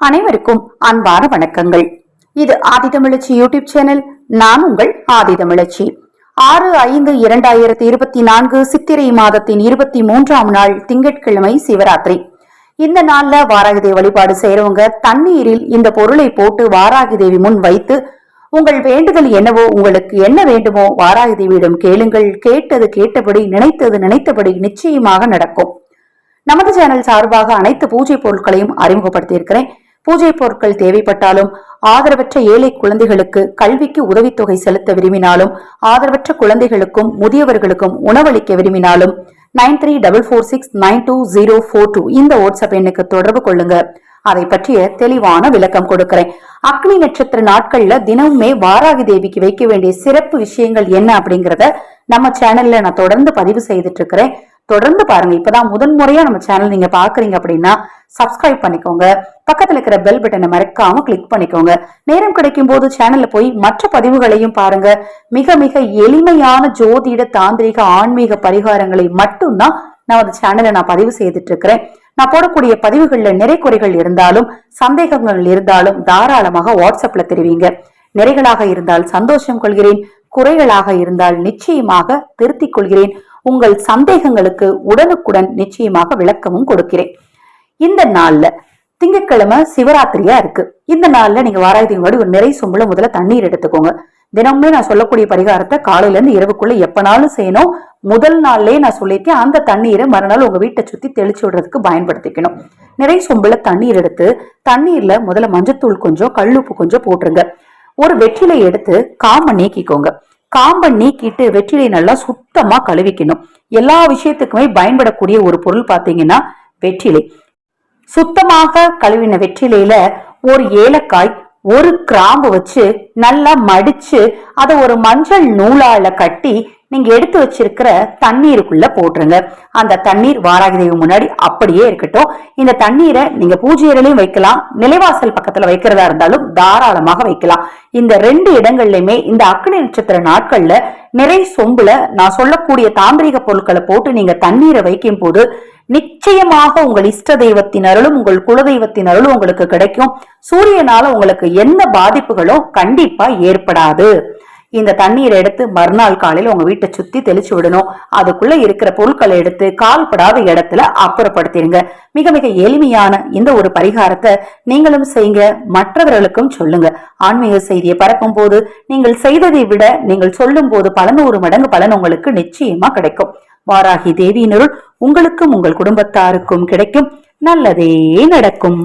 அனைவருக்கும் அன்பான வணக்கங்கள். இது ஆதிதமிழச்சி யூடியூப் சேனல் நான் உங்கள் ஆதிதமிழச்சி ஆறு ஐந்து இரண்டாயிரத்தி இருபத்தி நான்கு சித்திரை மாதத்தின் இருபத்தி மூன்றாம் நாள் திங்கட்கிழமை சிவராத்திரி. இந்த நாள்ல வாராகி வழிபாடு செய்யறவங்க தண்ணீரில் இந்த பொருளை போட்டு வாராகி தேவி முன் வைத்து உங்கள் வேண்டுதல் என்னவோ உங்களுக்கு என்ன வேண்டுமோ வாராகி தேவியிடம் கேளுங்கள். கேட்டது கேட்டபடி நினைத்தது நினைத்தபடி நிச்சயமாக நடக்கும். நமது சேனல் சார்பாக அனைத்து பூஜை பொருட்களையும் அறிமுகப்படுத்தியிருக்கிறேன். பூஜை பொருட்கள் தேவைப்பட்டாலும் ஆதரவற்ற ஏழை குழந்தைகளுக்கு கல்விக்கு உதவித்தொகை செலுத்த விரும்பினாலும் ஆதரவற்ற குழந்தைகளுக்கும் முதியவர்களுக்கும் உணவளிக்க விரும்பினாலும் nine three double four six nine two zero four two இந்த வாட்ஸ்அப் எண்ணுக்கு தொடர்பு கொள்ளுங்க. அதை பற்றிய தெளிவான விளக்கம் கொடுக்கிறேன். அக்னி நட்சத்திர நாட்கள்ல தினமுமே வாராகி தேவிக்கு வைக்க வேண்டிய சிறப்பு விஷயங்கள் என்ன அப்படிங்கறத நம்ம சேனல்ல நான் தொடர்ந்து பதிவு செய்துட்டு இருக்கிறேன். தொடர்ந்து பாருங்க. இப்பதான் முதன் முறையா நம்ம சேனல் நீங்க பாக்குறீங்க அப்படின்னா சப்ஸ்கிரைப் பண்ணிக்கோங்க. பக்கத்துல இருக்கிற பெல் பட்டனை மறக்காம கிளிக் பண்ணிக்கோங்க. நேரம் கிடைக்கும் போது சேனல்ல போய் மற்ற பதிவுகளையும் பாருங்க. மிக மிக எளிமையான ஜோதிட தாந்திரிக ஆன்மீக பரிகாரங்களை மட்டும்தான் நமது சேனலை நான் பதிவு செய்துட்டு இருக்கிறேன். நான் போடக்கூடிய பதிவுகள்ல நிறை குறைகள் இருந்தாலும் சந்தேகங்கள் இருந்தாலும் தாராளமாக வாட்ஸ்அப்ல தெரிவிங்க. நிறைகளாக இருந்தால் சந்தோஷம் கொள்கிறேன். குறைகளாக இருந்தால் நிச்சயமாக திருத்திக் கொள்கிறேன். உங்கள் சந்தேகங்களுக்கு உடனுக்குடன் நிச்சயமாக விளக்கமும் கொடுக்கிறேன். இந்த நாள்ல திங்கட்கிழமை சிவராத்திரியா இருக்கு. இந்த நாள்ல நீங்க வாராயத்துக்கு முன்னாடி ஒரு நிறை சொம்புல முதல்ல தண்ணீர் எடுத்துக்கோங்க. தினமுமே நான் சொல்லக்கூடிய பரிகாரத்தை காலையில இருந்து இரவுக்குள்ள எப்பனாலும் செய்யணும். முதல் நாள்லயே நான் சொல்லியிருக்கேன் அந்த தண்ணீரை மறுநாள் உங்க வீட்டை சுத்தி தெளிச்சு விடுறதுக்கு பயன்படுத்திக்கணும். நிறை சொம்புல தண்ணீர் எடுத்து தண்ணீர்ல முதல்ல மஞ்சத்தூள் கொஞ்சம் கல்லுப்பு கொஞ்சம் போட்டுருங்க. ஒரு வெற்றிலை எடுத்து காம நீக்கிக்கோங்க. காம்பை நீக்கிட்டு வெற்றிலை நல்லா சுத்தமா கழுவிக்கணும். எல்லா விஷயத்துக்குமே பயன்படக்கூடிய ஒரு பொருள் பாத்தீங்கன்னா வெற்றிலை. சுத்தமாக கழுவின வெற்றிலையில ஒரு ஏலக்காய் ஒரு கிராம்பு வச்சு நல்லா மடிச்சு அதை ஒரு மஞ்சள் நூலால கட்டி நீங்க எடுத்து வச்சிருக்கிற தண்ணீருக்குள்ள போட்டுருங்க. அந்த தண்ணீர் வாராகி தேவி முன்னாடி அப்படியே இருக்கட்டும். இந்த தண்ணீரை நீங்க பூஜை அறையிலையும் வைக்கலாம். நிலைவாசல் பக்கத்துல வைக்கிறதா இருந்தாலும் தாராளமாக வைக்கலாம். இந்த ரெண்டு இடங்கள்லயுமே இந்த அக்னி நட்சத்திர நாட்கள்ல நிறை சொம்புல நான் சொல்லக்கூடிய தாந்திரிக பொருட்களை போட்டு நீங்க தண்ணீரை வைக்கும் போது நிச்சயமாக உங்கள் இஷ்ட தெய்வத்தின் அருளும் உங்கள் குலதெய்வத்தின் அருளும் உங்களுக்கு கிடைக்கும். சூரியனால உங்களுக்கு எந்த பாதிப்புகளும் கண்டிப்பா ஏற்படாது. இந்த தண்ணீரை எடுத்து மறுநாள் காலையில் உங்க வீட்டை சுத்தி தெளிச்சு விடணும். அதுக்குள்ள இருக்கிற பொருட்களை எடுத்து கால்படாத இடத்துல அப்புறப்படுத்திடுங்க. மிக மிக எளிமையான இந்த ஒரு பரிகாரத்தை நீங்களும் செய்யுங்க. மற்றவர்களுக்கும் சொல்லுங்க. ஆன்மீக செய்தியை பரப்பும் போது நீங்கள் செய்ததை விட நீங்கள் சொல்லும் போது பலநூறு மடங்கு பலன் உங்களுக்கு நிச்சயமா கிடைக்கும். வாராகி தேவியினருள் உங்களுக்கும் உங்கள் குடும்பத்தாருக்கும் கிடைக்கும். நல்லதே நடக்கும்.